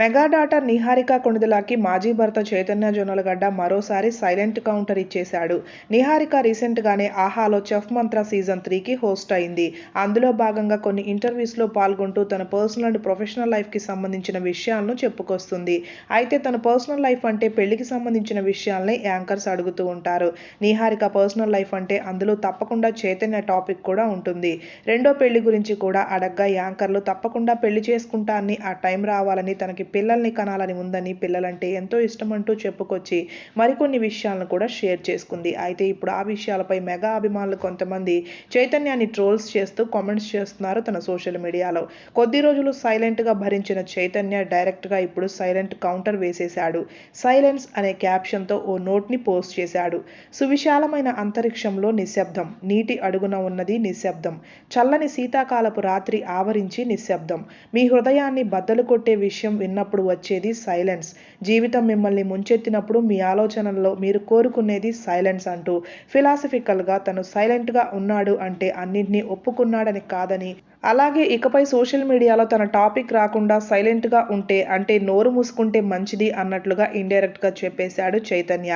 Mega daughter Niharika కొణిదలాకి మాజీ భర్త చైతన్య జొన్నలగడ్డ మరోసారి సైలెంట్ కౌంటర్ ఇచ్చేశాడు. నిహారిక రీసెంట్గానే ఆహాలో చెఫ్ మంత్ర సీజన్ త్రీకి హోస్ట్ అయింది. అందులో భాగంగా కొన్ని ఇంటర్వ్యూస్లో పాల్గొంటూ తన పర్సనల్ అండ్ ప్రొఫెషనల్ లైఫ్కి సంబంధించిన విషయాలను చెప్పుకొస్తుంది. అయితే తన పర్సనల్ లైఫ్ అంటే పెళ్ళికి సంబంధించిన విషయాల్ని యాంకర్స్ అడుగుతూ ఉంటారు. నిహారిక పర్సనల్ లైఫ్ అంటే అందులో తప్పకుండా చైతన్య టాపిక్ కూడా ఉంటుంది. రెండో పెళ్ళి గురించి కూడా అడగ్గా యాంకర్లు తప్పకుండా పెళ్ళి చేసుకుంటా అని ఆ టైం రావాలని తనకి పిల్లల్ని కనాలని ఉందని పిల్లలంటే ఎంతో ఇష్టమంటూ చెప్పుకొచ్చి మరికొన్ని విషయాలను కూడా షేర్ చేసుకుంది. అయితే ఇప్పుడు ఆ విషయాలపై మెగా అభిమానులు కొంతమంది చైతన్యాన్ని ట్రోల్స్ చేస్తూ కామెంట్స్ చేస్తున్నారు తన సోషల్ మీడియాలో. కొద్ది రోజులు సైలెంట్గా భరించిన చైతన్య డైరెక్ట్గా ఇప్పుడు సైలెంట్ కౌంటర్ వేసేశాడు. సైలెన్స్ అనే క్యాప్షన్తో ఓ నోట్ని పోస్ట్ చేశాడు. సువిశాలమైన అంతరిక్షంలో నిశ్శబ్దం. నీటి అడుగున ఉన్నది నిశ్శబ్దం. చల్లని శీతాకాలపు రాత్రి ఆవరించి నిశ్శబ్దం. మీ హృదయాన్ని బద్దలు కొట్టే విషయం విన్నప్పుడు వచ్చేది సైలెన్స్. జీవితం మిమ్మల్ని ముంచెత్తినప్పుడు మీ ఆలోచనల్లో మీరు కోరుకునేది సైలెన్స్ అంటూ ఫిలాసఫికల్గా తను సైలెంట్గా ఉన్నాడు అంటే అన్నింటినీ ఒప్పుకున్నాడని కాదని. అలాగే ఇకపై సోషల్ మీడియాలో తన టాపిక్ రాకుండా సైలెంట్గా ఉంటే అంటే నోరు మూసుకుంటే మంచిది అన్నట్లుగా ఇండైరెక్ట్గా చెప్పేశాడు చైతన్య.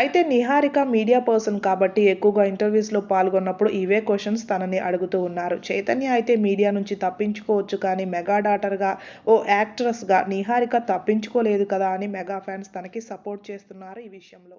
అయితే నిహారిక మీడియా పర్సన్ కాబట్టి ఎక్కువగా ఇంటర్వ్యూస్లో పాల్గొన్నప్పుడు ఇవే క్వశ్చన్స్ తనని అడుగుతూ ఉన్నారు. చైతన్య అయితే మీడియా నుంచి తప్పించుకోవచ్చు కానీ మెగా డాటర్గా ఓ యాక్ట్రెస్గా నిహారిక తప్పించుకోలేదు కదా అని మెగా ఫ్యాన్స్ తనకి సపోర్ట్ చేస్తున్నారు ఈ విషయంలో.